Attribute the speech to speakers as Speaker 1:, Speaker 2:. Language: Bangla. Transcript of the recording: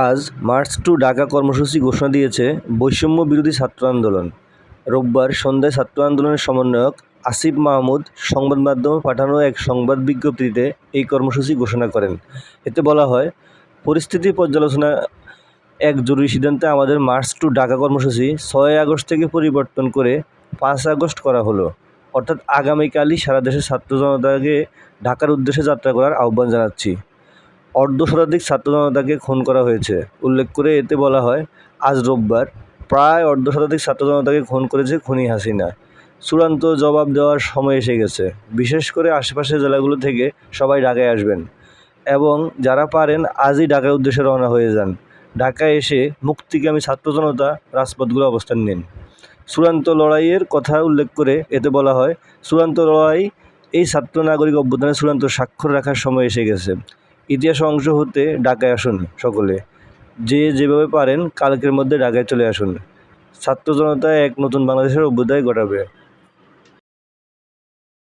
Speaker 1: আজ মার্চ টু ঢাকা কর্মসূচি ঘোষণা দিয়েছে বৈষম্য বিরোধী ছাত্র আন্দোলন। রোববার সন্ধ্যায় ছাত্র আন্দোলনের সমন্বয়ক আসিফ মাহমুদ সংবাদ মাধ্যমে পাঠানো এক সংবাদ বিজ্ঞপ্তিতে এই কর্মসূচি ঘোষণা করেন। এতে বলা হয়, পরিস্থিতি পর্যালোচনা এক জরুরি সিদ্ধান্তে আমাদের মার্চ টু ঢাকা কর্মসূচি ছয় আগস্ট থেকে পরিবর্তন করে পাঁচ আগস্ট করা হলো। অর্থাৎ আগামীকালই সারা দেশের ছাত্র জনতাকে ঢাকার উদ্দেশ্যে যাত্রা করার আহ্বান জানাচ্ছি। অর্ধ শতাধিক ছাত্র জনতাকে খুন করা হয়েছে। উল্লেখ করে এতে বলা হয়, আজ রোববার প্রায় অর্ধ শতাধিক ছাত্র জনতাকে খুন করেছে খুনি হাসিনা। চূড়ান্ত জবাব দেওয়ার সময় এসে গেছে। বিশেষ করে আশেপাশের জেলাগুলো থেকে সবাই ঢাকায় আসবেন এবং যারা পারেন আজই ঢাকার উদ্দেশ্যে রওনা হয়ে যান। ঢাকায় এসে মুক্তিকামী ছাত্র জনতা রাজপথগুলো অবস্থান নিন। চূড়ান্ত লড়াইয়ের কথা উল্লেখ করে এতে বলা হয়, চূড়ান্ত লড়াই এই ছাত্র নাগরিক অভ্যুত্থানের চূড়ান্ত স্বাক্ষর রাখার সময় এসে গেছে। ইতিহাস অংশ হতে ঢাকায় আসুন সকলে। যে যেভাবে পারেন, কালকের মধ্যে ঢাকায় চলে আসুন। ছাত্র জনতা এক নতুন বাংলাদেশের অভ্যুদয় ঘটাবে।